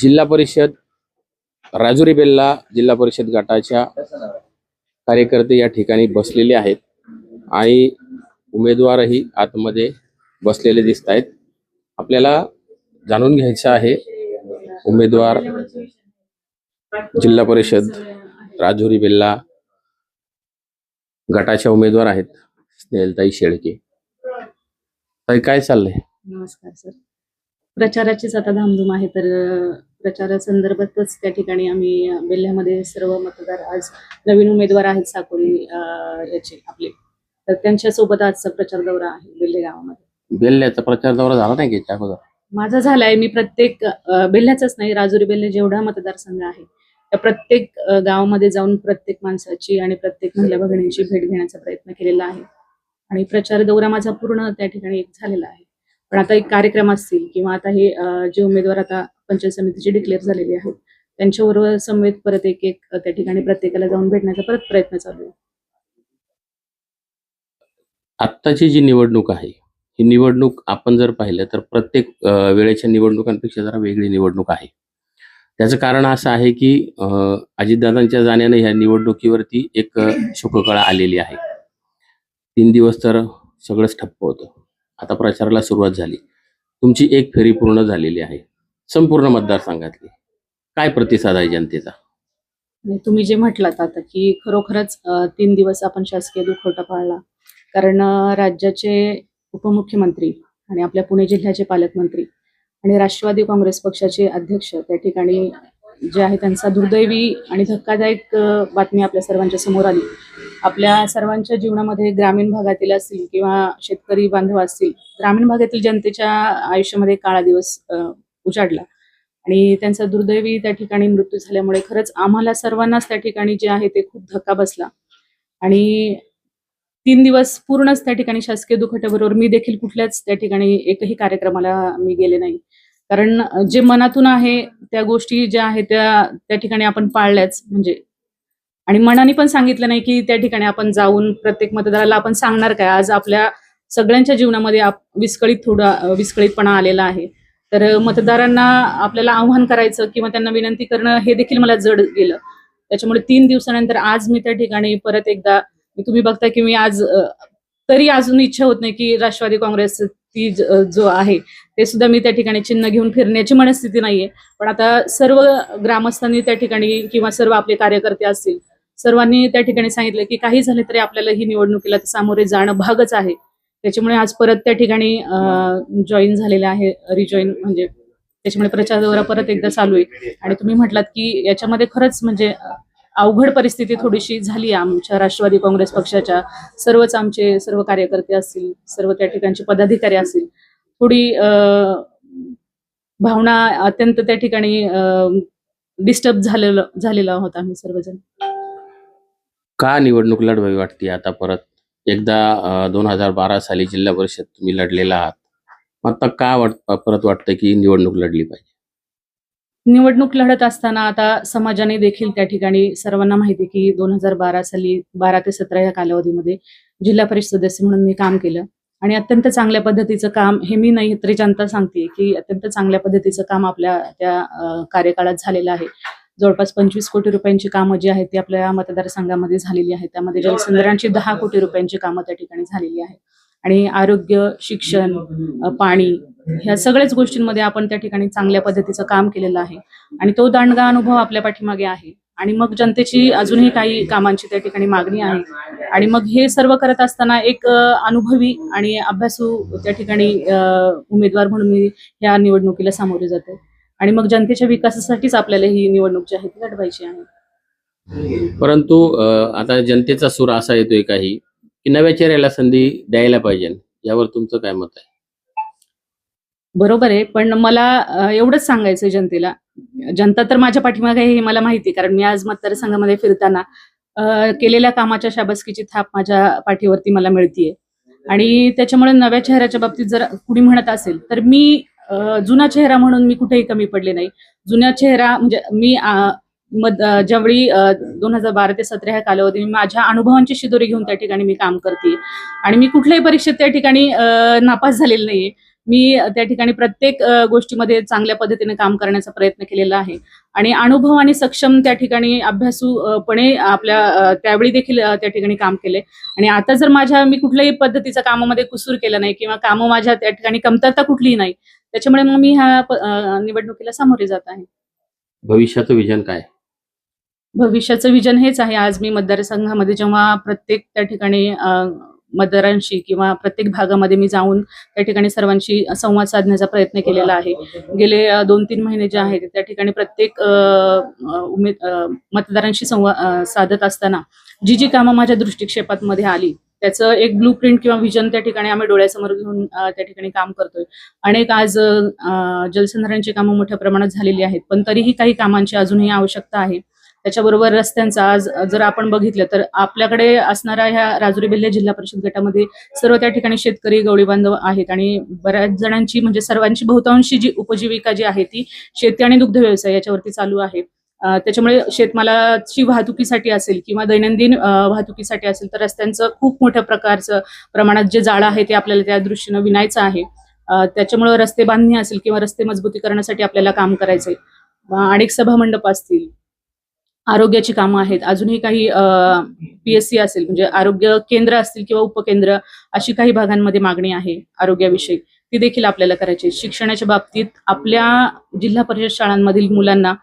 जिल्हा परिषद राजुरी बेल्ला जिल्हा परिषद गटाच्या कार्यकर्ते या ठिकाणी बसलेले आहेत आणि उमेदवारही आतमध्ये बसलेले दिसत आहेत. आपल्याला जाणून घ्यायचं आहे उमेदवार जिल्हा परिषद राजुरी बेल्ला गटाच्या उमेदवार आहेत स्नेहलताई शेळके. ताई काय चाललंय? नमस्कार सर. प्रचाराचीच आता धामधूम आहे तर प्रचारासंदर्भातच त्या ठिकाणी आम्ही बेल्ह्यामध्ये सर्व मतदार आज नवीन उमेदवार आहेत साकोली अ, याचे आपले. तर त्यांच्यासोबत आजचा प्रचार दौरा आहे बेल्हे गावामध्ये बेल्ल्याचा प्रचार दौरा झाला नाही की अगोदर? माझा झालाय. मी प्रत्येक बेल्ह्याचाच नाही राजुरी बेल्हे जेवढा मतदारसंघ आहे त्या प्रत्येक गावामध्ये जाऊन प्रत्येक माणसाची आणि प्रत्येक महिला भगिनींची भेट घेण्याचा प्रयत्न केलेला आहे. आणि प्रचार दौरा माझा पूर्ण त्या ठिकाणी एक झालेला आहे. पण आता एक कार्यक्रम असतील किंवा आता हे जे उमेदवार आता पंचायत समितीचे डिक्लेअर झालेले आहेत त्यांच्याबरोबर समवेत परत एक एक त्या ठिकाणी प्रत्येकाला जाऊन भेटण्याचा परत प्रयत्न चालू आहे. आत्ताची जी निवडणूक आहे ही निवडणूक आपण जर पाहिलं तर प्रत्येक वेळेच्या निवडणुकांपेक्षा जरा वेगळी निवडणूक आहे. त्याचं कारण असं आहे की अजितदादांच्या जाण्याने ह्या निवडणुकीवरती एक अ, शोककळा आलेली आहे. तीन दिवस तर सगळंच ठप्प होतं. आता प्रचाराला सुरुवात झाली. तुमची एक फेरी पूर्ण झालेली आहे. संपूर्ण मतदारसंघातली. काय प्रतिसाद आहे जनतेचा? तुम्ही जे म्हटलात आता की खरोखरच तीन दिवस आपण शासकीय दुखवटा पाळला. कारण राज्याचे उपमुख्यमंत्री आणि आपल्या पुणे जिल्ह्याचे पालकमंत्री आणि राष्ट्रवादी काँग्रेस पक्षाचे अध्यक्ष त्या ठिकाणी जे आहे त्यांचा दुर्दैवी आणि धक्कादायक बातमी आपल्या सर्वांच्या समोर आली. आपल्या सर्वांच्या जीवनामध्ये ग्रामीण भागातील असतील किंवा शेतकरी बांधव असतील ग्रामीण भागातील जनतेच्या आयुष्यामध्ये काळा दिवस उजाडला. आणि त्यांचा दुर्दैवी त्या ठिकाणी मृत्यू झाल्यामुळे खरंच आम्हाला सर्वांनाच त्या ठिकाणी जे आहे ते खूप धक्का बसला. आणि तीन दिवस पूर्णच त्या ठिकाणी शासकीय दुखट्याबरोबर मी देखील कुठल्याच त्या ठिकाणी एकही कार्यक्रमाला मी गेले नाही. कारण जे मनातून आहे त्या गोष्टी ज्या आहेत त्या त्या ठिकाणी आपण पाळल्याच म्हणजे. आणि मनाने पण सांगितलं नाही की त्या ठिकाणी आपण जाऊन प्रत्येक मतदाराला आपण सांगणार काय? आज आपल्या सगळ्यांच्या जीवनामध्ये आप विस्कळीत थोडा विस्कळीतपणा आलेला आहे. तर मतदारांना आपल्याला आव्हान करायचं किंवा त्यांना विनंती करणं हे देखील मला जड गेलं. त्याच्यामुळे तीन दिवसानंतर आज मी त्या ठिकाणी परत एकदा तुम्ही बघता की मी आज तरी अजून इच्छा होत नाही की राष्ट्रवादी काँग्रेस ती जो आहे ते सुद्धा मी त्या ठिकाणी चिन्ह घेऊन फिरण्याची मनस्थिती नाहीये. पण आता सर्व ग्रामस्थांनी त्या ठिकाणी किंवा सर्व आपले कार्यकर्ते असतील सर्वांनी त्या ठिकाणी सांगितलं की काही झाले तरी आपल्याला ही निवडणुकीला सामोरे जाणं भागच आहे. त्याच्यामुळे आज परत त्या ठिकाणी जॉईन झालेलं आहे रिजॉईन म्हणजे त्याच्यामुळे प्रचार दौरा परत एकदा चालू आहे. आणि तुम्ही म्हटलात की याच्यामध्ये खरंच म्हणजे अवघड परिस्थिती थोडीशी झाली आहे आमच्या राष्ट्रवादी काँग्रेस पक्षाच्या. सर्वच आमचे सर्व कार्यकर्ते असतील सर्व त्या ठिकाणचे पदाधिकारी असतील. थोडी भावना अत्यंत त्या ठिकाणी डिस्टर्ब झालेलं झालेलो आहोत आम्ही सर्वजण. का निवडणूक लढवावी वाटते आता परत? एकदा दोन हजार बारा साली जिल्हा परिषद तुम्ही लढलेला आहात. आता का वाट परत वाटतं की निवडणूक लढली पाहिजे? निवडणूक लढत असताना आता समाजाने देखील त्या ठिकाणी सर्वांना माहिती की दोन हजार बारा साली बारा ते सतरा या कालावधीमध्ये जिल्हा परिषद सदस्य म्हणून मी काम केलं. आणि अत्यंत चांगल्या पद्धतीचं काम हे मी नाही त्रिजांता सांगते की अत्यंत चांगल्या पद्धतीचं काम आपल्या त्या कार्यकाळात झालेलं आहे. जवळपास पंचवीस कोटी रुपयांची कामं जी आहेत ती आपल्या मतदारसंघामध्ये झालेली आहेत. त्यामध्ये जलसंधारणची दहा कोटी रुपयांची कामं त्या ठिकाणी झालेली आहेत. आणि आरोग्य शिक्षण पाणी ह्या सगळ्याच गोष्टींमध्ये आपण त्या ठिकाणी चांगल्या पद्धतीचं काम केलेलं आहे. आणि तो दांडगा अनुभव आपल्या पाठीमागे आहे. आणि मग जनतेची अजूनही काही कामांची त्या ठिकाणी मागणी आहे. आणि मग हे सर्व करत असताना एक अनुभवी आणि अभ्यासू त्या ठिकाणी उमेदवार म्हणून मी या निवडणुकीला सामोरे जाते. आणि मग जनतेच्या विकासासाठीच आपल्याला ही निवडणूक जी आहे ती लढवायची आहे. परंतु आता जनतेचा सूर असा येतोय काही की नव्या चेहऱ्याला संधी द्यायला पाहिजे. यावर तुमचं काय मत आहे? बरोबर आहे पण मला एवढंच सांगायचं जनतेला. जनता तर माझ्या पाठीमागे आहे हे मला माहिती आहे, कारण मी आज मतदारसंघामध्ये फिरताना केलेल्या कामाच्या शाबासकीची थाप माझ्या पाठीवरती मला मिळतीये. आणि त्याच्यामुळे नव्या चेहऱ्याच्या बाबतीत जर कुणी म्हणत असेल तर मी जुना चेहरा म्हणून मी कुठेही कमी पडले नाही. जुन्या चेहरा म्हणजे मी मद ज्यावेळी दोन हजार बारा ते सतरा ह्या कालावधी मी माझ्या अनुभवांची शिदोरी घेऊन त्या ठिकाणी मी काम करते आणि मी कुठल्याही परीक्षेत त्या ठिकाणी नापास झालेली नाहीये. मी त्या ठिकाणी प्रत्येक गोष्टीमध्ये चांगल्या पद्धतीने काम करण्याचा प्रयत्न केलेला आहे. आणि अनुभव आणि सक्षम त्या ठिकाणी अभ्यासूपणे आपल्या त्यावेळी देखील त्या ठिकाणी काम केले. आणि आता जर माझ्या मी कुठल्याही पद्धतीच्या कामामध्ये कुसूर केलं नाही किंवा कामं माझ्या त्या ठिकाणी कमतरता कुठलीही नाही त्याच्यामुळे मग मी ह्या निवडणुकीला सामोरे जात आहे. भविष्याचं विजन काय? भविष्याचं विजन हेच आहे. आज मी मतदारसंघामध्ये जेव्हा प्रत्येक त्या ठिकाणी मतदारांशी किंवा प्रत्येक भागामध्ये मी जाऊन त्या ठिकाणी सर्वांशी संवाद साधण्याचा प्रयत्न केलेला आहे. गेले दोन तीन महिने जे आहेत त्या ठिकाणी प्रत्येक उमेद मतदारांशी संवाद साधत असताना जी जी कामं माझ्या दृष्टिक्षेपातमध्ये आली त्याचं एक ब्लू प्रिंट किंवा विजन त्या ठिकाणी आम्ही डोळ्यासमोर घेऊन त्या ठिकाणी काम करतोय. अनेक आज जलसंधारणची कामं मोठ्या प्रमाणात झालेली आहेत पण तरीही काही कामांची अजूनही आवश्यकता आहे. त्याच्याबरोबर रस्त्यांचा आज जर आपण बघितलं तर आपल्याकडे असणाऱ्या ह्या राजुरी बेल्ले जिल्हा परिषद गटामध्ये सर्व त्या ठिकाणी शेतकरी गवळी बांधव आहेत आणि बऱ्याच जणांची म्हणजे सर्वांची बहुतांशी जी उपजीविका जी आहे ती शेती आणि दुग्ध व्यवसाय याच्यावरती चालू आहे. त्याच्यामुळे शेतमालाची वाहतुकीसाठी असेल किंवा दैनंदिन वाहतुकीसाठी असेल तर रस्त्यांचं खूप मोठ्या प्रकारचं प्रमाणात जे जाळं आहे ते आपल्याला त्या दृष्टीनं विणायचं आहे. त्याच्यामुळे त्याच्यामुळं रस्ते बांधणी असेल किंवा रस्ते मजबूती करण्यासाठी आपल्याला काम करायचंय. अनेक सभा मंडप असतील. आरोग्याची कामं आहेत. अजूनही काही पी एस सी असेल म्हणजे आरोग्य केंद्र असतील किंवा उपकेंद्र अशी काही भागांमध्ये मागणी आहे आरोग्याविषयी. ती देखील आपल्याला करायची शिक्षणाच्या बाबतीत आपल्या जिल्हा परिषद शाळांमधील मुलांना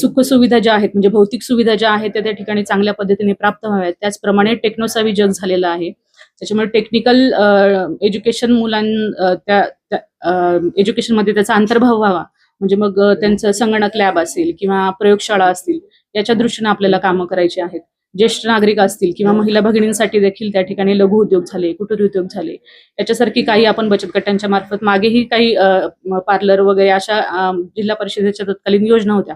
सुखसुविधा ज्या आहेत म्हणजे भौतिक सुविधा ज्या आहेत त्या त्या ठिकाणी चांगल्या पद्धतीने प्राप्त व्हाव्यात. त्याचप्रमाणे टेक्नोसावी जग झालेलं आहे. त्याच्यामुळे टेक्निकल एज्युकेशन मुलां त्या एज्युकेशनमध्ये त्याचा अंतर्भाव व्हावा. म्हणजे मग त्यांचं संगणक लॅब असेल किंवा प्रयोगशाळा असतील याच्या दृष्टीने आपल्याला कामं करायची आहेत. ज्येष्ठ नागरिक असतील किंवा महिला भगिनींसाठी देखील त्या ठिकाणी लघु उद्योग झाले कुटीर उद्योग झाले याच्यासारखी काही आपण बचत गटांच्या मार्फत मागेही काही पार्लर वगैरे अशा जिल्हा परिषदेच्या तत्कालीन योजना होत्या.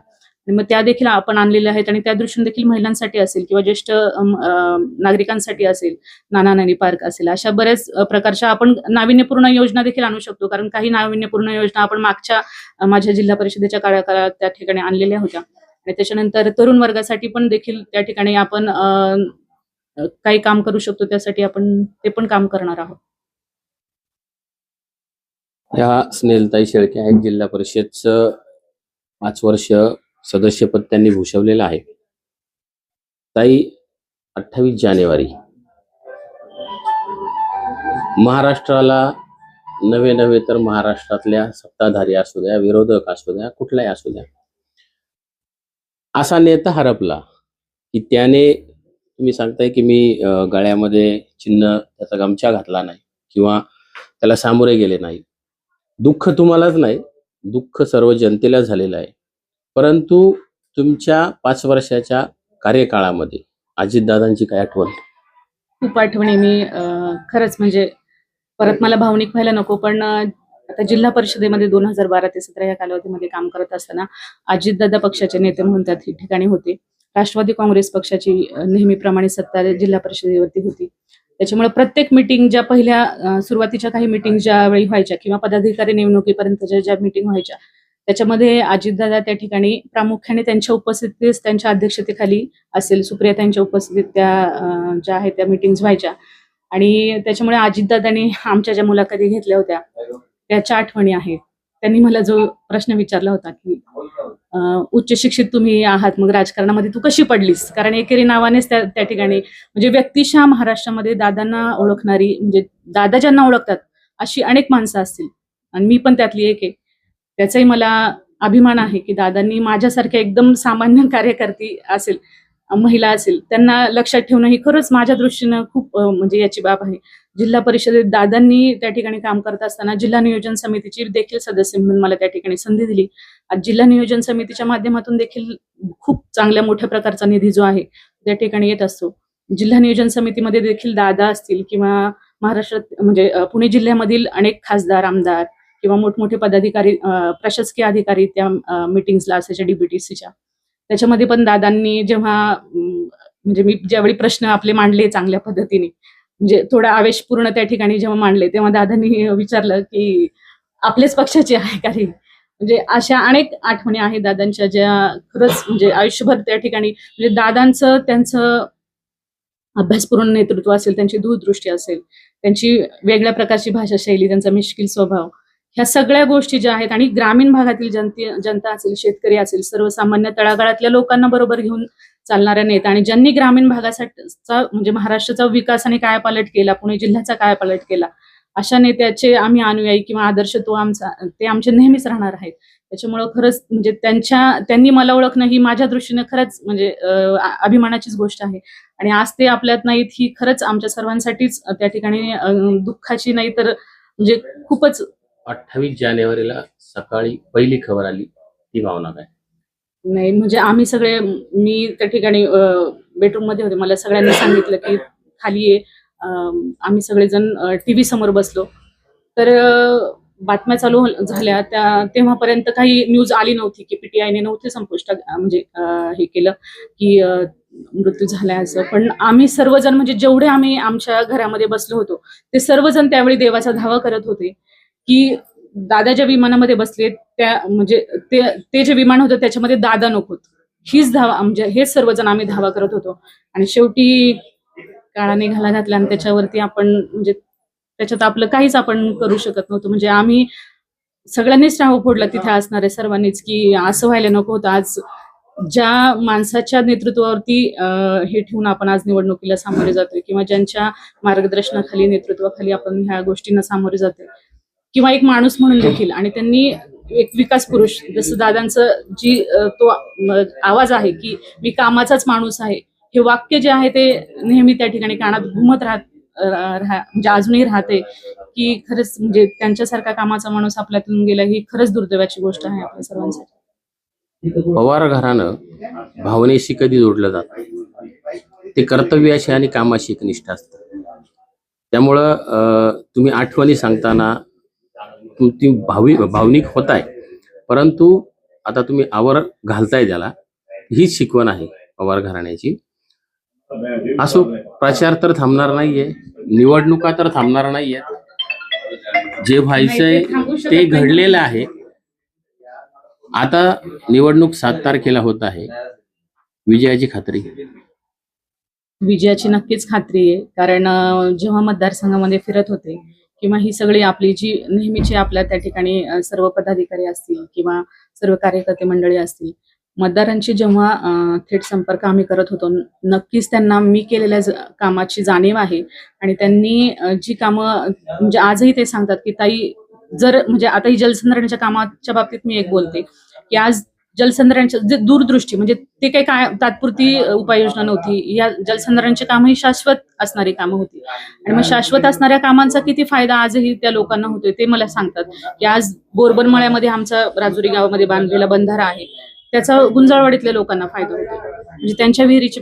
मग त्या देखील आपण आणलेल्या आहेत आणि त्या दृष्टीने देखील महिलांसाठी असेल किंवा ज्येष्ठ अ, नागरिकांसाठी असेल नाना नानी पार्क असेल अशा बऱ्याच प्रकारच्या आपण नाविन्यपूर्ण योजना देखील आणू शकतो. कारण काही नाविन्यपूर्ण योजना आपण मागच्या माझ्या जिल्हा परिषदेच्या कार्यकाळात त्या ठिकाणी आणलेल्या होत्या. आणि त्याच्यानंतर तरुण वर्गासाठी पण देखील त्या ठिकाणी आपण काही काम करू शकतो. त्यासाठी आपण ते पण काम करणार आहोत. ह्या स्नेलताई शेळके आहेत जिल्हा परिषदचं पाच वर्ष सदस्यपद त्यांनी भूषवलेलं आहे. ताई अठ्ठावीस जानेवारी. महाराष्ट्राला नवे नवे तर महाराष्ट्रातल्या सत्ताधारी असू द्या विरोधक असू द्या कुठलाही असू द्या. असा नेता हरपला की त्याने तुम्ही सांगताय की मी गळ्यामध्ये चिन्ह त्याचा गमछा घातला नाही किंवा त्याला सामोरे गेले नाही. दुःख तुम्हालाच नाही दुःख सर्व जनतेला झालेलं आहे. परंतु तुमच्या पाच वर्षाच्या कार्यकाळामध्ये अजितदादांची काय आठवण? खूप आठवणी मी अ, खरंच म्हणजे परत मला भावनिक व्हायला नको पण आता जिल्हा परिषदेमध्ये दोन हजार बारा ते सतरा या कालावधीमध्ये काम करत असताना अजितदादा पक्षाचे नेते म्हणून त्या ठिकाणी होते. राष्ट्रवादी काँग्रेस पक्षाची नेहमीप्रमाणे सत्ता जिल्हा परिषदेवरती होती. त्याच्यामुळे प्रत्येक मिटिंग ज्या पहिल्या सुरुवातीच्या काही मिटिंग ज्या वेळी व्हायच्या किंवा पदाधिकारी नेमणुकीपर्यंतच्या ज्या मिटिंग व्हायच्या त्याच्यामध्ये अजितदादा त्या ठिकाणी प्रामुख्याने त्यांच्या उपस्थितीत त्यांच्या अध्यक्षतेखाली असेल. सुप्रिया त्यांच्या उपस्थितीत त्या ज्या आहेत त्या मिटिंग्स व्हायच्या. आणि त्याच्यामुळे अजितदादांनी आमच्या ज्या मुलाखती घेतल्या होत्या त्याच्या आठवणी आहेत. त्यांनी मला जो प्रश्न विचारला होता की उच्च शिक्षित तुम्ही आहात मग राजकारणामध्ये तू कशी पडलीस? कारण एकेरी नावानेच त्या त्या ठिकाणी म्हणजे व्यक्तिशः महाराष्ट्रामध्ये दादांना ओळखणारी म्हणजे दादा ज्यांना ओळखतात अशी अनेक माणसं असतील. आणि मी पण त्यातली एक आहे. त्याचाही मला अभिमान आहे की दादांनी माझ्यासारख्या एकदम सामान्य कार्यकर्ती असेल महिला असेल त्यांना लक्षात ठेवणं ही खरंच माझ्या दृष्टीनं खूप म्हणजे याची बाब आहे. जिल्हा परिषदेत दादांनी त्या ठिकाणी काम करत असताना जिल्हा नियोजन समितीची देखील सदस्य म्हणून मला त्या ठिकाणी संधी दिली. आज जिल्हा नियोजन समितीच्या माध्यमातून देखील खूप चांगल्या मोठ्या प्रकारचा निधी जो आहे त्या ठिकाणी येत असतो. जिल्हा नियोजन समितीमध्ये देखील दादा असतील किंवा महाराष्ट्रात म्हणजे पुणे जिल्ह्यामधील अनेक खासदार आमदार किंवा मोठमोठे पदाधिकारी प्रशासकीय अधिकारी त्या मिटिंग्सला असायच्या डीबीटीसीच्या त्याच्यामध्ये पण दादांनी जेव्हा म्हणजे मी ज्यावेळी प्रश्न आपले मांडले चांगल्या पद्धतीने म्हणजे थोडा आवेशपूर्ण त्या ठिकाणी जेव्हा मांडले तेव्हा दादांनी विचारलं की आपलेच पक्षाचे आहे का म्हणजे अशा अनेक आठवणी आहेत दादांच्या ज्या खरंच म्हणजे आयुष्यभर त्या ठिकाणी म्हणजे दादांचं त्यांचं अभ्यासपूर्ण नेतृत्व असेल त्यांची दूरदृष्टी असेल त्यांची वेगळ्या प्रकारची भाषा शैली त्यांचा मिश्किल स्वभाव ह्या सगळ्या गोष्टी ज्या आहेत आणि ग्रामीण भागातील जनते जनता असेल शेतकरी असेल सर्वसामान्य तळागाळातल्या लोकांना बरोबर घेऊन चालणाऱ्या नेत्या आणि ज्यांनी ग्रामीण भागासाठीचा म्हणजे महाराष्ट्राचा विकास आणि कायापालट केला पुणे जिल्ह्याचा कायापालट केला अशा नेत्याचे आम्ही अनुयायी किंवा आदर्श तो आमचा ते आमचे नेहमीच राहणार आहेत. त्याच्यामुळं खरंच म्हणजे त्यांच्या त्यांनी मला ओळखणं ही माझ्या दृष्टीने खरंच म्हणजे अभिमानाचीच गोष्ट आहे. आणि आज ते आपल्यात नाहीत ही खरंच आमच्या सर्वांसाठीच त्या ठिकाणी दुःखाची नाही तर म्हणजे खूपच अठ्ठावीस जानेवारीला सकाळी पहिली खबर आली ती भावना काय? नाही म्हणजे आम्ही सगळे मी त्या ठिकाणी बेडरूममध्ये होते. मला सगळ्यांनी सांगितलं की खाली ये. आम्ही सगळेजण टीव्ही समोर बसलो. तर बातम्या चालू हो-, झाल्या. त्या तेव्हापर्यंत काही न्यूज आली नव्हती की पीटीआयने नव्हते संपुष्टात म्हणजे हे केलं की मृत्यू झालाय असं. पण आम्ही सर्वजण म्हणजे जेवढे आम्ही आमच्या घरामध्ये बसलो होतो ते सर्वजण त्यावेळी देवाचा धावा करत होते. की दादा ज्या विमानामध्ये बसले त्या म्हणजे ते ते जे विमान होतं त्याच्यामध्ये दादा नकोत हीच धावा म्हणजे हेच सर्वजण आम्ही धावा करत होतो. आणि शेवटी काळाने घाला घातला आणि त्याच्यावरती आपण म्हणजे त्याच्यात आपलं काहीच आपण करू शकत नव्हतो. म्हणजे आम्ही सगळ्यांनीच राहू फोडला तिथे असणारे सर्वांनीच की असं व्हायला नको होतं. आज ज्या माणसाच्या नेतृत्वावरती हे ठेवून आपण आज निवडणुकीला सामोरे जातोय किंवा ज्यांच्या मार्गदर्शनाखाली नेतृत्वाखाली आपण ह्या गोष्टींना सामोरे जातोय किंवा एक माणूस म्हणून देखील. आणि त्यांनी एक विकास पुरुष जसं दादांचं जी तो आवाज आहे की मी कामाचाच माणूस आहे हे वाक्य जे आहे ते नेहमी त्या ठिकाणी कानात घुमत राहत राहा म्हणजे अजूनही राहते की खरंच म्हणजे त्यांच्यासारखा कामाचा माणूस आपल्यातून गेला ही खरंच दुर्दैवाची गोष्ट आहे आपल्या सर्वांसाठी. पवार घरानं भावनेशी कधी जोडलं जात ते कर्तव्याशी आणि कामाशी एकनिष्ठ असतं. त्यामुळं तुम्ही आठवणी सांगताना तुमची भावी भावनिक होताय. परंतु आता तुम्ही आवर घालताय त्याला. हीच शिकवण आहे पवार घराण्याची. असो प्रचार तर थांबणार नाहीये. निवडणुका तर थांबणार नाहीये जे व्हायचंय नाही, ते ते. घडलेलं आहे. आता निवडणूक सात तारखेला होत आहे. विजयाची खात्री. विजयाची नक्कीच खात्री आहे. कारण जेव्हा मतदारसंघामध्ये फिरत होते किंवा ही सगळी आपली जी नेहमीची आपल्या त्या ठिकाणी सर्व पदाधिकारी असतील किंवा सर्व कार्यकर्ते मंडळी असतील मतदारांची जेव्हा थेट संपर्क आम्ही करत होतो नक्कीच त्यांना मी केलेल्या कामाची जाणीव आहे. आणि त्यांनी जी कामं म्हणजे आजही ते सांगतात की ताई जर म्हणजे आता ही जलसंधारणाच्या कामाच्या बाबतीत मी एक बोलते की आज जलसंधारणच्या जे दूरदृष्टी म्हणजे ते काही काय तात्पुरती उपाययोजना नव्हती. या जलसंधारणची कामं ही शाश्वत असणारी कामं होती. आणि मग शाश्वत असणाऱ्या कामांचा किती फायदा आजही त्या लोकांना होतोय ते मला सांगतात. की आज बोरबन मळ्यामध्ये आमचा राजुरी गावामध्ये बांधलेला बंधारा आहे. त्याचा गुंजाळवाडीतल्या लोकांना फायदा होतो म्हणजे त्यांच्या विहिरीची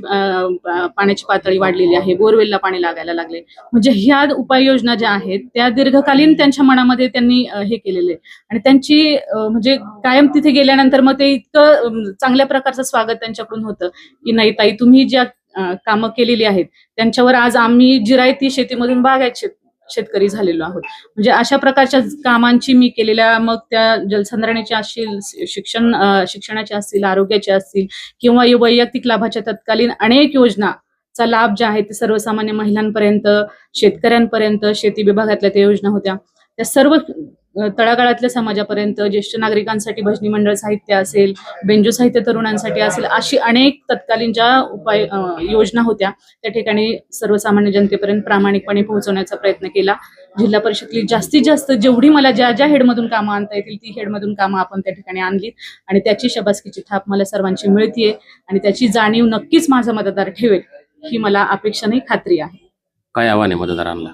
पाण्याची पातळी वाढलेली आहे बोरवेलला पाणी लागायला लागले. म्हणजे ह्या उपाययोजना ज्या आहेत त्या दीर्घकालीन त्यांच्या मनामध्ये त्यांनी हे केलेले आणि त्यांची म्हणजे कायम तिथे गेल्यानंतर मग ते इतकं चांगल्या प्रकारचं स्वागत त्यांच्याकडून होतं की नाही ताई तुम्ही ज्या कामं केलेली आहेत त्यांच्यावर आज आम्ही जिरायती शेतीमधून बागायत शेत शेतकरी झालेलो आहोत. म्हणजे अशा प्रकारच्या कामांची मी केलेल्या मग त्या जलसंधारणाच्या असतील शिक्षण शिक्षणाच्या असतील आरोग्याच्या असतील किंवा वैयक्तिक लाभाच्या तत्कालीन अनेक योजना चा लाभ जे आहे ते सर्वसामान्य महिलांपर्यंत शेतकऱ्यांपर्यंत शेती विभागातल्या त्या योजना होत्या. त्या सर्व तळागाळातल्या समाजापर्यंत ज्येष्ठ नागरिकांसाठी भजनी मंडळ साहित्य असेल बेंजो साहित्य तरुणांसाठी असेल अशी अनेक तत्कालीन ज्या उपाय योजना होत्या त्या ठिकाणी सर्वसामान्य जनतेपर्यंत प्रामाणिकपणे पोहोचवण्याचा प्रयत्न केला. जिल्हा परिषदेतली जास्तीत जास्त जेवढी मला ज्या ज्या हेडमधून कामं आणता येतील ती हेडमधून कामं आपण त्या ठिकाणी आणली. आणि त्याची शबासकीची थाप मला सर्वांची मिळतीये आणि त्याची जाणीव नक्कीच माझा मतदार ठेवेल ही मला अपेक्षा नाही खात्री आहे. काय आव्हान आहे मतदारांना?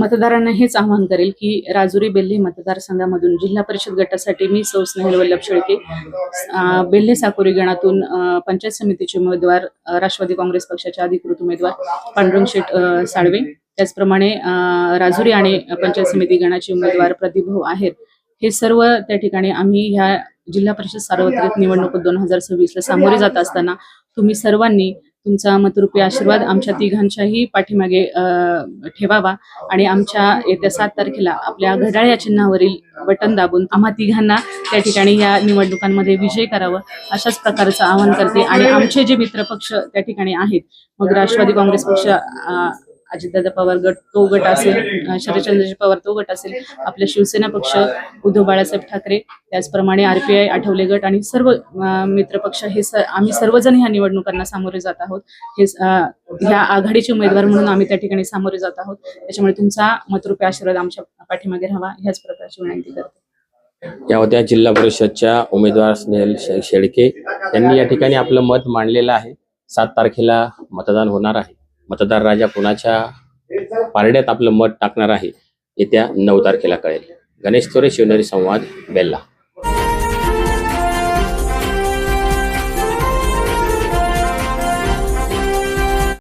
मतदारांना हेच आवाहन करेल की राजुरी बेल्हे मतदारसंघामधून जिल्हा परिषद गटासाठी मी सौ स्नेहल वल्लभ शेळके अं, बेल्हे साकोरी गणातून पंचायत समितीचे उमेदवार राष्ट्रवादी काँग्रेस पक्षाचे अधिकृत उमेदवार पांडुरंग शेठ साळवे. त्याचप्रमाणे राजुरी आणि पंचायत समिती गणाचे उमेदवार प्रदीप भाऊ आहेर हे सर्व त्या ठिकाणी आम्ही ह्या जिल्हा परिषद सार्वत्रिक निवडणूक दोन हजार सव्वीस ला सामोरे जात असताना तुम्ही सर्वांनी तुमचा मतरूपी आशीर्वाद आमच्या तिघांच्याही पाठीमागे अ, ठेवावा आणि आमच्या येत्या सात तारखेला आपल्या घड्याळ या चिन्हावरील बटन दाबून आम्हा तिघांना त्या ठिकाणी या निवडणुकांमध्ये विजय करावं अशाच प्रकारचं आवाहन करते. आणि आमचे जे मित्रपक्ष त्या ठिकाणी आहेत मग राष्ट्रवादी काँग्रेस पक्ष अजितदादा पवार गट तो गट असेल शरदचंद्रजी पवार तो गट असेल आपला शिवसेना पक्ष उद्धव बाळासाहेब ठाकरे त्याचप्रमाणे आरपीआय आठवले गट आणि सर्व अ, मित्रपक्ष हे स- आम्ही सर्वजण ह्या निवडणुकांना सामोरे जात आहोत. हे ह्या आघाडीचे उमेदवार म्हणून आम्ही त्या ठिकाणी सामोरे जात आहोत. त्याच्यामुळे तुमचा मतरूपी आशीर्वाद आमच्या पाठीमागे राहावा ह्याच प्रकारची विनंती करते. या होत्या जिल्हा परिषदच्या उमेदवार स्नेहल शेळके. यांनी या ठिकाणी आपलं मत मांडलेलं आहे. सात तारखेला मतदान होणार आहे. मतदार राजा कुणाच्या पारड्यात आपलं मत टाकणार आहे येत्या नऊ तारखेला कळेल. गणेश थोरे शिवनेरी संवाद बेल्ला.